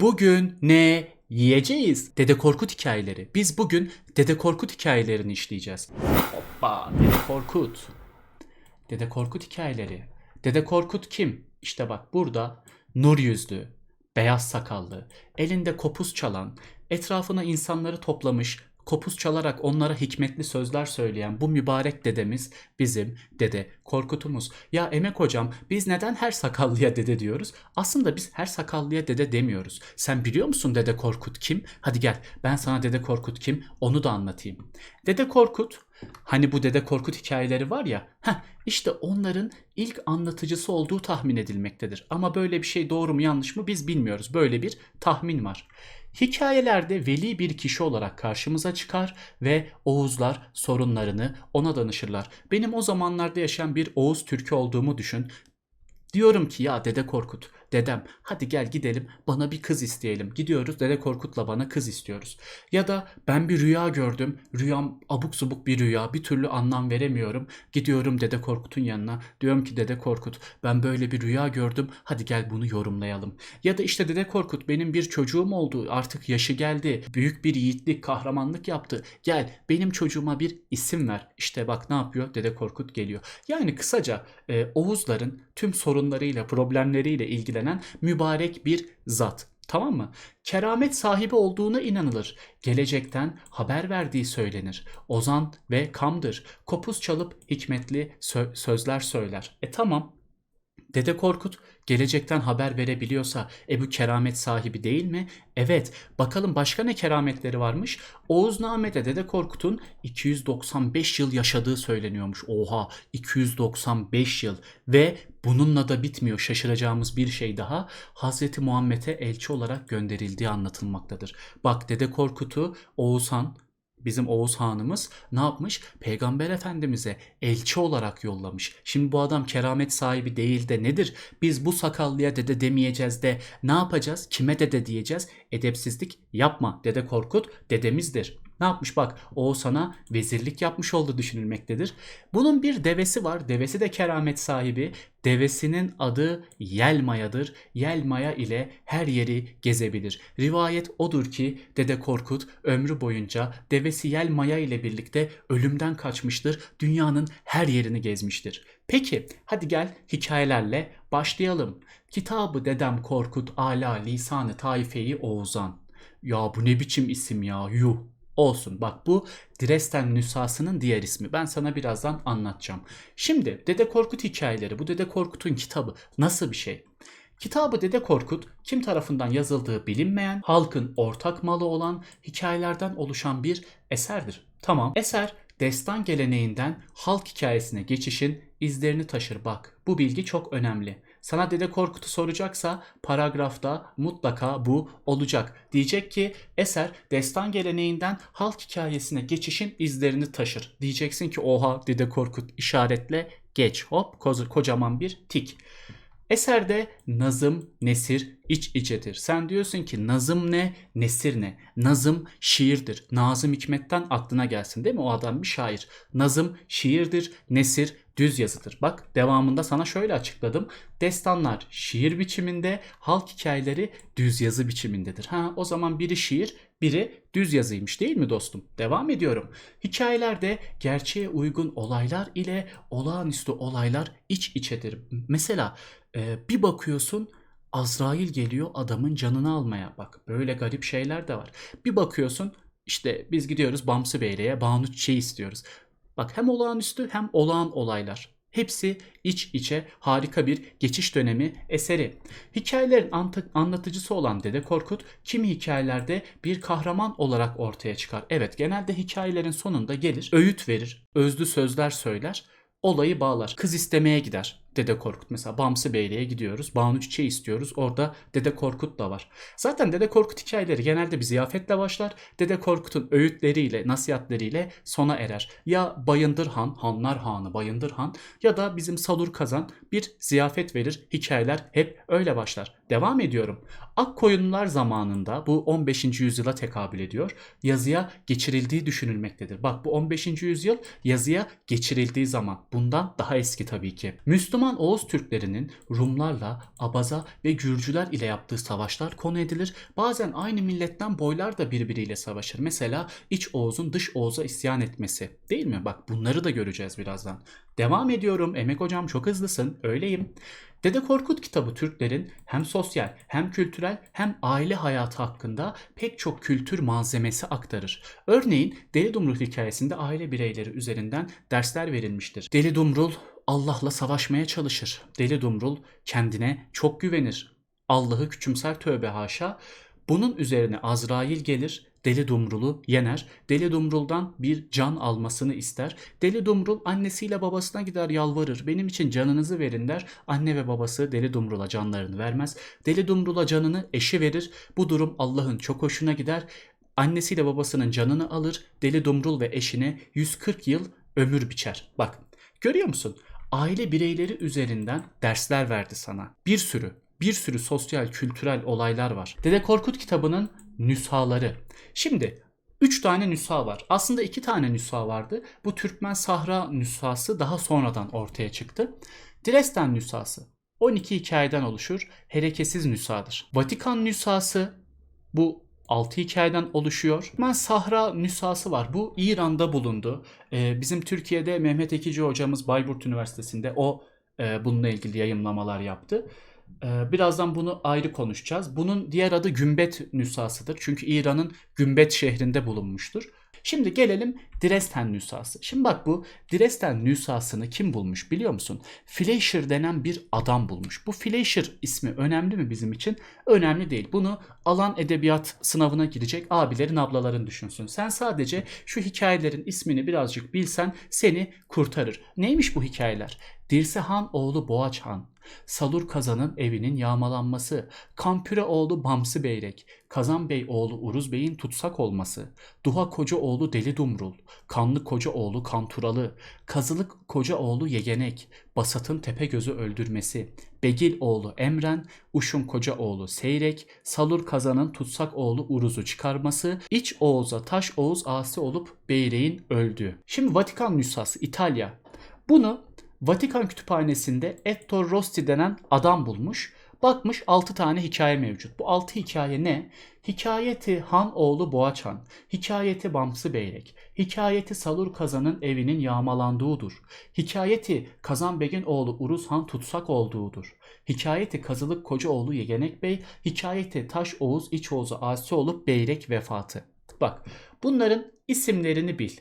Bugün ne yiyeceğiz? Dede Korkut hikayeleri. Biz bugün Dede Korkut hikayelerini işleyeceğiz. Hoppa Dede Korkut. Dede Korkut hikayeleri. Dede Korkut kim? İşte bak burada nur yüzlü, beyaz sakallı, elinde kopuz çalan, etrafına insanları toplamış, kopuz çalarak onlara hikmetli sözler söyleyen bu mübarek dedemiz bizim dede Korkut'umuz. Ya Emek hocam biz neden her sakallıya dede diyoruz? Aslında biz her sakallıya dede demiyoruz. Sen biliyor musun dede Korkut kim? Hadi gel ben sana dede Korkut kim onu da anlatayım. Dede Korkut hani bu dede Korkut hikayeleri var ya heh, işte onların ilk anlatıcısı olduğu tahmin edilmektedir. Ama böyle bir şey doğru mu yanlış mı biz bilmiyoruz. Böyle bir tahmin var. Hikayelerde veli bir kişi olarak karşımıza çıkar ve Oğuzlar sorunlarını ona danışırlar. Benim o zamanlarda yaşayan bir Oğuz Türkü olduğumu düşün. Diyorum ki ya Dede Korkut, dedem hadi gel gidelim bana bir kız isteyelim. Gidiyoruz Dede Korkut'la bana kız istiyoruz. Ya da ben bir rüya gördüm. Rüyam abuk subuk bir rüya. Bir türlü anlam veremiyorum. Gidiyorum Dede Korkut'un yanına. Diyorum ki Dede Korkut ben böyle bir rüya gördüm. Hadi gel bunu yorumlayalım. Ya da işte Dede Korkut benim bir çocuğum oldu. Artık yaşı geldi. Büyük bir yiğitlik, kahramanlık yaptı. Gel benim çocuğuma bir isim ver. İşte bak ne yapıyor? Dede Korkut geliyor. Yani kısaca e, Oğuzların tüm sorunlarıyla, problemleriyle ilgilenen mübarek bir zat. Tamam mı? Keramet sahibi olduğuna inanılır. Gelecekten haber verdiği söylenir. Ozan ve kamdır. Kopuz çalıp hikmetli sö- sözler söyler. E tamam. Dede Korkut gelecekten haber verebiliyorsa e bu keramet sahibi değil mi? Evet. Bakalım başka ne kerametleri varmış? Oğuzname'de Dede Korkut'un 295 yıl yaşadığı söyleniyormuş. Oha 295 yıl ve bununla da bitmiyor. Şaşıracağımız bir şey daha Hazreti Muhammed'e elçi olarak gönderildiği anlatılmaktadır. Bak Dede Korkut'u Oğuzhan bizim Oğuz Hanımız ne yapmış? Peygamber Efendimiz'e elçi olarak yollamış. Şimdi bu adam keramet sahibi değil de nedir? Biz bu sakallıya dede demeyeceğiz de ne yapacağız? Kime dede diyeceğiz? Edepsizlik yapma. Dede Korkut dedemizdir. Ne yapmış bak Oğuzhan'a vezirlik yapmış oldu düşünülmektedir. Bunun bir devesi var. Devesi de keramet sahibi. Devesinin adı Yelmaya'dır. Yelmaya ile her yeri gezebilir. Rivayet odur ki Dede Korkut ömrü boyunca devesi Yelmaya ile birlikte ölümden kaçmıştır. Dünyanın her yerini gezmiştir. Peki hadi gel hikayelerle başlayalım. Kitabı Dedem Korkut Ala Lisanı Taife'yi Oğuzan. Ya bu ne biçim isim ya yuh. Olsun bak bu Dresden nüshasının diğer ismi. Ben sana birazdan anlatacağım. Şimdi Dede Korkut hikayeleri bu Dede Korkut'un kitabı nasıl bir şey? Kitabı Dede Korkut kim tarafından yazıldığı bilinmeyen, halkın ortak malı olan hikayelerden oluşan bir eserdir. Tamam eser destan geleneğinden halk hikayesine geçişin izlerini taşır bak. Bu bilgi çok önemli. Sana Dede Korkut'u soracaksa paragrafta mutlaka bu olacak. Diyecek ki eser destan geleneğinden halk hikayesine geçişin izlerini taşır. Diyeceksin ki oha Dede Korkut işaretle geç hop kocaman bir tik. Eserde nazım, nesir iç içedir. Sen diyorsun ki nazım ne, nesir ne? Nazım şiirdir. Nazım Hikmet'ten aklına gelsin değil mi? O adam bir şair. Nazım şiirdir, nesir düz yazıdır. Bak devamında sana şöyle açıkladım. Destanlar şiir biçiminde, halk hikayeleri düz yazı biçimindedir. Ha o zaman biri şiir, biri düz yazıymış değil mi dostum? Devam ediyorum. Hikayelerde gerçeğe uygun olaylar ile olağanüstü olaylar iç içedir. Mesela e, bir bakıyorsun Azrail geliyor adamın canını almaya. Bak böyle garip şeyler de var. Bir bakıyorsun işte biz gidiyoruz Bamsı Beyliğe Banu Çiçeği istiyoruz. Bak hem olağanüstü hem olağan olaylar. Hepsi iç içe harika bir geçiş dönemi eseri. Hikayelerin anlatıcısı olan Dede Korkut kimi hikayelerde bir kahraman olarak ortaya çıkar. Evet genelde hikayelerin sonunda gelir, öğüt verir, özlü sözler söyler, olayı bağlar. Kız istemeye gider Dede Korkut. Mesela Bamsı Beyliğe gidiyoruz. Banu Çiçeği istiyoruz. Orada Dede Korkut da var. Zaten Dede Korkut hikayeleri genelde bir ziyafetle başlar. Dede Korkut'un öğütleriyle, nasihatleriyle sona erer. Ya Bayındır Han, Hanlar Hanı Bayındır Han ya da bizim Salur Kazan bir ziyafet verir. Hikayeler hep öyle başlar. Devam ediyorum. Akkoyunlular zamanında bu 15. yüzyıla tekabül ediyor. Yazıya geçirildiği düşünülmektedir. Bak bu 15. yüzyıl yazıya geçirildiği zaman. Bundan daha eski tabii ki. Müslüman zaman Oğuz Türklerinin Rumlarla, Abaza ve Gürcüler ile yaptığı savaşlar konu edilir. Bazen aynı milletten boylar da birbiriyle savaşır. Mesela İç Oğuz'un Dış Oğuz'a isyan etmesi. Değil mi? Bak bunları da göreceğiz birazdan. Devam ediyorum. Emek hocam çok hızlısın. Öyleyim. Dede Korkut kitabı Türklerin hem sosyal hem kültürel hem aile hayatı hakkında pek çok kültür malzemesi aktarır. Örneğin Deli Dumrul hikayesinde aile bireyleri üzerinden dersler verilmiştir. Deli Dumrul Allah'la savaşmaya çalışır. Deli Dumrul kendine çok güvenir. Allah'ı küçümser tövbe haşa. Bunun üzerine Azrail gelir, Deli Dumrul'u yener. Deli Dumrul'dan bir can almasını ister. Deli Dumrul annesiyle babasına gider yalvarır. Benim için canınızı verin der. Anne ve babası Deli Dumrul'a canlarını vermez. Deli Dumrul'a canını eşi verir. Bu durum Allah'ın çok hoşuna gider. Annesiyle babasının canını alır. Deli Dumrul ve eşine 140 yıl ömür biçer. Bak görüyor musun? Aile bireyleri üzerinden dersler verdi sana. Bir sürü bir sürü sosyal kültürel olaylar var. Dede Korkut kitabının nüshaları. Şimdi 3 tane nüsha var. Aslında 2 tane nüsha vardı. Bu Türkmen Sahra nüshası daha sonradan ortaya çıktı. Dresden nüshası 12 hikayeden oluşur. Hareketsiz nüshadır. Vatikan nüshası bu 6 hikayeden oluşuyor. Türkmen Sahra nüshası var. Bu İran'da bulundu. Ee, bizim Türkiye'de Mehmet Ekici hocamız Bayburt Üniversitesi'nde o e, bununla ilgili yayınlamalar yaptı. Ee, Birazdan bunu ayrı konuşacağız. Bunun diğer adı Gümbet nüshasıdır. Çünkü İran'ın Gümbet şehrinde bulunmuştur. Şimdi gelelim Dresden nüshası. Şimdi bak bu Dresden nüshasını kim bulmuş biliyor musun? Fleischer denen bir adam bulmuş. Bu Fleischer ismi önemli mi bizim için? Önemli değil. Bunu alan edebiyat sınavına girecek abilerin ablaların düşünsün. Sen sadece şu hikayelerin ismini birazcık bilsen seni kurtarır. Neymiş bu hikayeler? Dirse Han oğlu Boğaç Han, Salur Kazan'ın evinin yağmalanması, Kampüre oğlu Bamsı Beyrek, Kazan Bey oğlu Uruz Bey'in tutsak olması, Duha Koca oğlu Deli Dumrul, Kanlı Koca oğlu Kanturalı, Kazılık Koca oğlu Yegenek, Basat'ın Tepegöz'ü öldürmesi, Begil oğlu Emren, Uşun Koca oğlu Seyrek, Salur Kazan'ın tutsak oğlu Uruz'u çıkarması, İç Oğuz'a Taş Oğuz asi olup Beyrek'in öldüğü. Şimdi Vatikan nüshası İtalya. Bunu Vatikan kütüphanesinde Ettore Rosti denen adam bulmuş. Bakmış 6 tane hikaye mevcut. Bu 6 hikaye ne? Hikayeti Han oğlu Boğaç Han, hikayeti Bamsı Beyrek, hikayeti Salur Kazan'ın evinin yağmalandığıdır. Hikayeti Kazan Begin oğlu Uruz Han tutsak olduğudur. Hikayeti Kazılık Koca oğlu Yegenek Bey, hikayeti Taş Oğuz İç Oğuz'a asi olup Beyrek vefatı. Bak bunların isimlerini bil.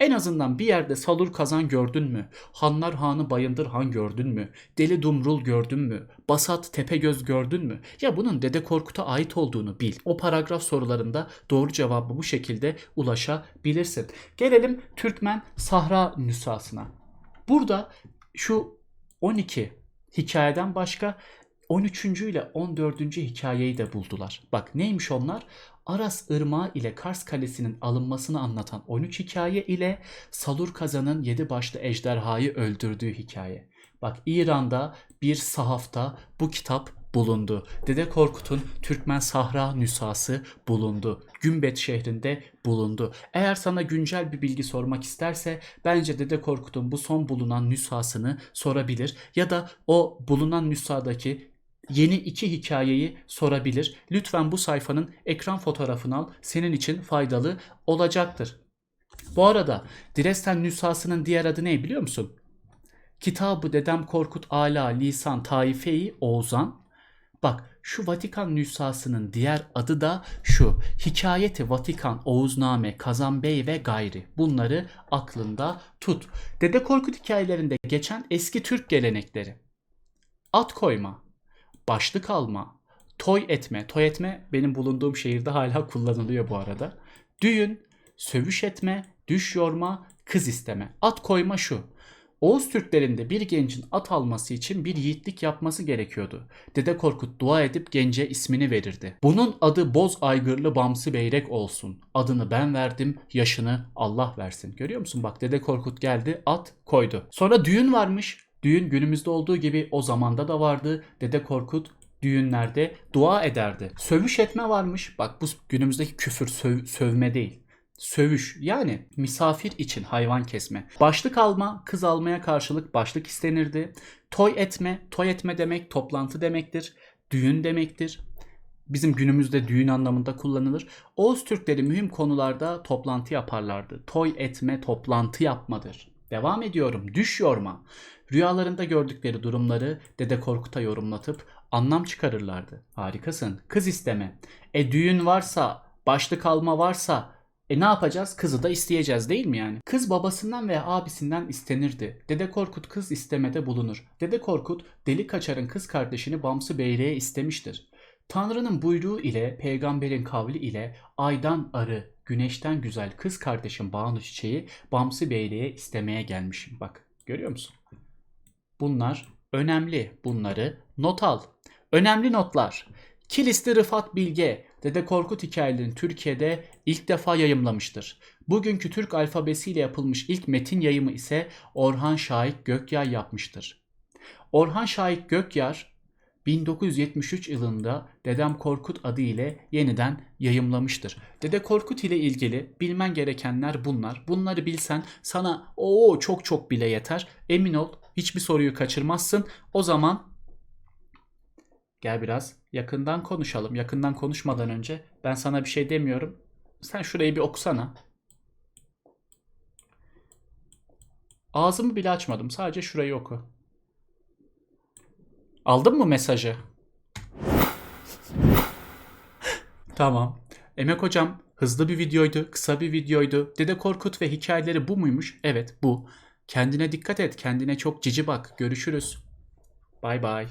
En azından bir yerde Salur Kazan gördün mü? Hanlar Hanı Bayındır Han gördün mü? Deli Dumrul gördün mü? Basat Tepegöz gördün mü? Ya bunun Dede Korkut'a ait olduğunu bil. O paragraf sorularında doğru cevabı bu şekilde ulaşabilirsin. Gelelim Türkmen Sahra nüshasına. Burada şu 12 hikayeden başka 13. ile 14. hikayeyi de buldular. Bak neymiş onlar? Aras Irmağı ile Kars Kalesi'nin alınmasını anlatan 13 hikaye ile Salur Kazan'ın 7 başlı ejderhayı öldürdüğü hikaye. Bak İran'da bir sahafta bu kitap bulundu. Dede Korkut'un Türkmen Sahra nüshası bulundu. Gümbet şehrinde bulundu. Eğer sana güncel bir bilgi sormak isterse bence Dede Korkut'un bu son bulunan nüshasını sorabilir ya da o bulunan nüshadaki yeni iki hikayeyi sorabilir. Lütfen bu sayfanın ekran fotoğrafını al. Senin için faydalı olacaktır. Bu arada Dresden nüshasının diğer adı ne biliyor musun? Kitabı Dedem Korkut Ala Lisan Taife-i Oğuzan. Bak şu Vatikan nüshasının diğer adı da şu. Hikayeti Vatikan Oğuzname Kazan Bey ve gayri. Bunları aklında tut. Dede Korkut hikayelerinde geçen eski Türk gelenekleri. At koyma, başlık alma, toy etme. Toy etme benim bulunduğum şehirde hala kullanılıyor bu arada. Düğün, sövüş etme, düş yorma, kız isteme. At koyma şu. Oğuz Türklerinde bir gencin at alması için bir yiğitlik yapması gerekiyordu. Dede Korkut dua edip gence ismini verirdi. Bunun adı Boz Aygırlı Bamsı Beyrek olsun. Adını ben verdim, yaşını Allah versin. Görüyor musun? Bak Dede Korkut geldi, at koydu. Sonra düğün varmış. Düğün günümüzde olduğu gibi o zamanda da vardı. Dede Korkut düğünlerde dua ederdi. Sövüş etme varmış. Bak bu günümüzdeki küfür söv- sövme değil. Sövüş yani misafir için hayvan kesme. Başlık alma kız almaya karşılık başlık istenirdi. Toy etme, toy etme demek toplantı demektir. Düğün demektir. Bizim günümüzde düğün anlamında kullanılır. Oğuz Türkleri mühim konularda toplantı yaparlardı. Toy etme toplantı yapmadır. Devam ediyorum. Düş yorma. Rüyalarında gördükleri durumları Dede Korkut'a yorumlatıp anlam çıkarırlardı. Harikasın. Kız isteme. E düğün varsa, başlık alma varsa e ne yapacağız? Kızı da isteyeceğiz değil mi yani? Kız babasından veya abisinden istenirdi. Dede Korkut kız istemede bulunur. Dede Korkut Deli Kaçar'ın kız kardeşini Bamsı Beyliğe istemiştir. Tanrı'nın buyruğu ile, peygamberin kavli ile aydan arı, güneşten güzel kız kardeşim Banu Çiçeği Bamsı Beyliğe istemeye gelmişim. Bak görüyor musun? Bunlar önemli. Bunları not al. Önemli notlar. Kilisli Rıfat Bilge, Dede Korkut hikayelerini Türkiye'de ilk defa yayımlamıştır. Bugünkü Türk alfabesiyle yapılmış ilk metin yayımı ise Orhan Şahik Gökyay yapmıştır. Orhan Şahik Gökyar 1973 yılında Dedem Korkut adı ile yeniden yayımlamıştır. Dede Korkut ile ilgili bilmen gerekenler bunlar. Bunları bilsen sana o çok çok bile yeter. Emin ol hiçbir soruyu kaçırmazsın. O zaman gel biraz yakından konuşalım. Yakından konuşmadan önce ben sana bir şey demiyorum. Sen şurayı bir okusana. Ağzımı bile açmadım. Sadece şurayı oku. Aldın mı mesajı? tamam. Emek hocam hızlı bir videoydu, kısa bir videoydu. Dede Korkut ve hikayeleri bu muymuş? Evet bu. Kendine dikkat et, kendine çok cici bak. Görüşürüz. Bay bay.